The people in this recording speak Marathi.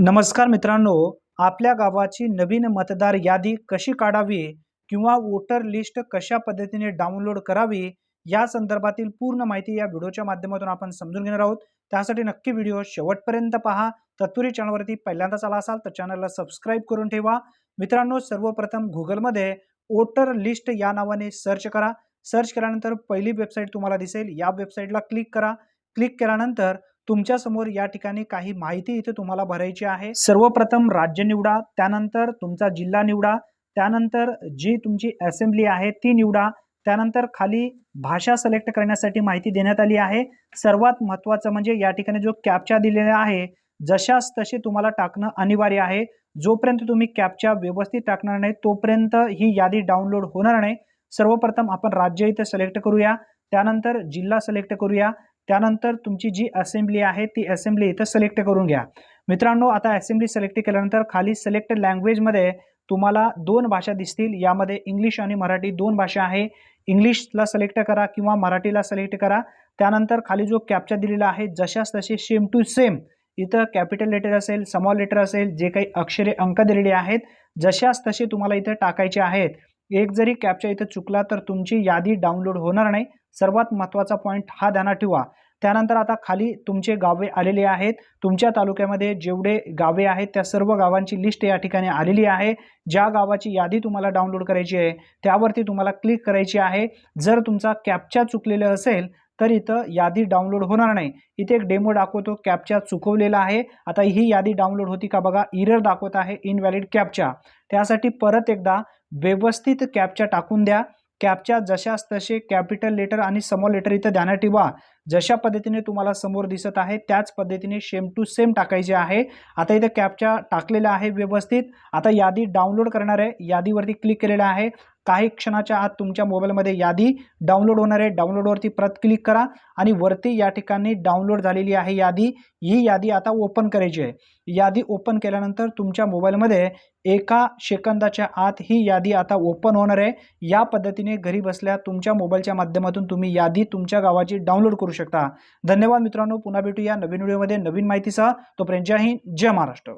नमस्कार मित्रांनो आपल्या गावाची नवीन मतदार यादी कशी काढावी किंवा वोटर लिस्ट कशा पद्धतीने डाउनलोड करावी या संदर्भातील पूर्ण माहिती या व्हिडिओच्या माध्यमातून आपण समजून घेणार आहोत. त्यासाठी नक्की व्हिडिओ शेवटपर्यंत पहा. तत्पुरी चॅनलवरती पहिल्यांदाच आला असाल तर चॅनलला सबस्क्राईब करून ठेवा. मित्रांनो सर्वप्रथम गुगलमध्ये वोटर लिस्ट या नावाने सर्च करा. सर्च केल्यानंतर पहिली वेबसाईट तुम्हाला दिसेल. या वेबसाईटला क्लिक करा. क्लिक केल्यानंतर तुमच्यासमोर या ठिकाणी काही माहिती इथे तुम्हाला भरायची आहे. सर्वप्रथम राज्य निवडा त्यानंतर तुमचा जिल्हा निवडा त्यानंतर जी तुमची असेंब्ली आहे ती निवडा त्यानंतर खाली भाषा सिलेक्ट करण्यासाठी माहिती देण्यात आली आहे. सर्वात महत्त्वाचं म्हणजे या ठिकाणी जो कॅपचा दिलेला आहे जशास तशी तुम्हाला टाकणं अनिवार्य आहे. जोपर्यंत तुम्ही कॅपच्या व्यवस्थित टाकणार नाही तोपर्यंत ही यादी डाउनलोड होणार नाही. सर्वप्रथम आपण राज्य इथे सिलेक्ट करूया त्यानंतर जिल्हा सिलेक्ट करूया त्यानंतर तुमची जी असेंब्ली आहे ती असेंब्ली इथं सिलेक्ट करून घ्या. मित्रांनो आता असेंब्ली सिलेक्ट केल्यानंतर खाली सिलेक्ट लँग्वेजमध्ये तुम्हाला दोन भाषा दिसतील. यामध्ये इंग्लिश आणि मराठी दोन भाषा आहे. इंग्लिशला सिलेक्ट करा किंवा मराठीला सिलेक्ट करा. त्यानंतर खाली जो कॅप्चा दिलेला आहे जशाच तसे सेम टू सेम इथं कॅपिटल लेटर असेल स्मॉल लेटर असेल जे काही अक्षरे अंक दिलेले आहेत जशाच तसे तुम्हाला इथं टाकायचे आहेत. एक जरी कॅपच्या इथं चुकला तर तुमची यादी डाउनलोड होणार नाही. सर्वात महत्त्वाचा पॉईंट हा ध्यानात ठेवा. त्यानंतर आता खाली तुमचे गावे आलेले आहेत. तुमच्या तालुक्यामध्ये जेवढे गावे आहेत त्या सर्व गावांची लिस्ट या ठिकाणी आलेली आहे. ज्या गावाची यादी तुम्हाला डाउनलोड करायची आहे त्यावरती तुम्हाला क्लिक करायची आहे. जर तुमचा कॅपच्या चुकलेलं असेल तर इथं यादी डाउनलोड होणार नाही. इथे एक डेमो दाखवतो कॅपच्या चुकवलेला आहे. आता ही यादी डाउनलोड होती का बघा इरर दाखवत आहे इनव्हॅलिड कॅपच्या त्यासाठी परत एकदा व्यवस्थित कॅपच्या टाकून द्या. कॅपच्या जशास तसे कॅपिटल लेटर आणि समॉल लेटर इथं ध्यानात ठेवा. जशा पद्धतीने तुम्हाला समोर दिसत आहे त्याच पद्धतीने सेम टू सेम टाकायचे आहे. आता इथं कॅपच्या टाकलेल्या आहे व्यवस्थित. आता यादी डाउनलोड करणार आहे. यादीवरती क्लिक केलेलं आहे. काही क्षणाच्या आत तुमच्या मोबाईलमध्ये यादी डाउनलोड होणार आहे. डाउनलोडवरती परत क्लिक करा आणि वरती या ठिकाणी डाउनलोड झालेली आहे यादी. ही यादी आता ओपन करायची आहे. यादी ओपन केल्यानंतर तुमच्या मोबाईलमध्ये एका सेकंदाच्या आत ही यादी आता ओपन होणार आहे. या पद्धतीने घरी बसल्या तुमच्या मोबाईलच्या माध्यमातून तुम्ही यादी तुमच्या गावाची डाउनलोड करू शकता. धन्यवाद मित्रांनो पुन्हा भेटूया नवीन व्हिडिओमध्ये नवीन माहितीसह. तोपर्यंत जय हिंद जय महाराष्ट्र.